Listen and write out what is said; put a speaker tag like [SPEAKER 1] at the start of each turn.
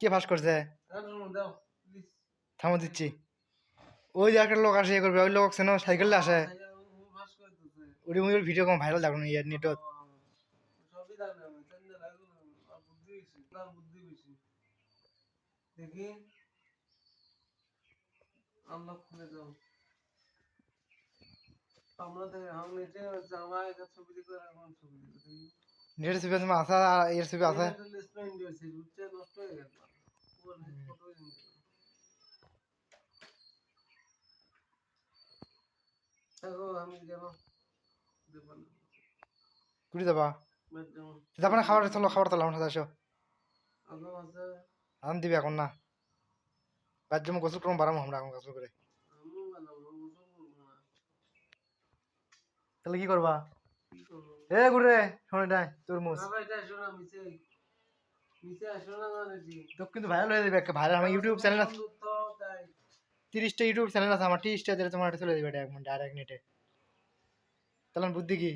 [SPEAKER 1] কে ফাঁস করছে? থামো দিচ্ছি। ওই যে একটা লোক আসে ইয়ে করবে। ওই লোক সেন সাইকেলে আসে। ওটি ওই ভিডিও কম ভাইরাল দেখুন ইয়ে নেটত
[SPEAKER 2] সবই জানে আমি তেমনি লাগল আর বুদ্ধি বেশি তার বুদ্ধি বেশি। দেখি। আল্লাহ খুলে দাও। আমরা তো আমি নিজে জামা একটা ছবি দিকে এখন ছবি দেখি
[SPEAKER 1] আসা এর
[SPEAKER 2] নষ্ট হয়ে গেল
[SPEAKER 1] কুড়ি যাবা
[SPEAKER 2] যাবা
[SPEAKER 1] না খাবার চলো খাবার আমার সাথে আসো আন দিবি এখন না বাদ জমা গোসল করব আমরা এখন গোসল করে তাহলে কি করব এ ঘুরে শোনে দাই তরমুজ
[SPEAKER 2] মানে
[SPEAKER 1] তো কিন্তু ভাইরাল হয়ে যাবে একটা ভাইরাল আমার ইউটিউব চ্যানেল আছে। তিরিশটা ইউটিউব চ্যানেল আছে আমার তিরিশটা দিলে তোমার চলে যাবে ডাইরেক্ট নেটে তাহলে বুদ্ধি কি?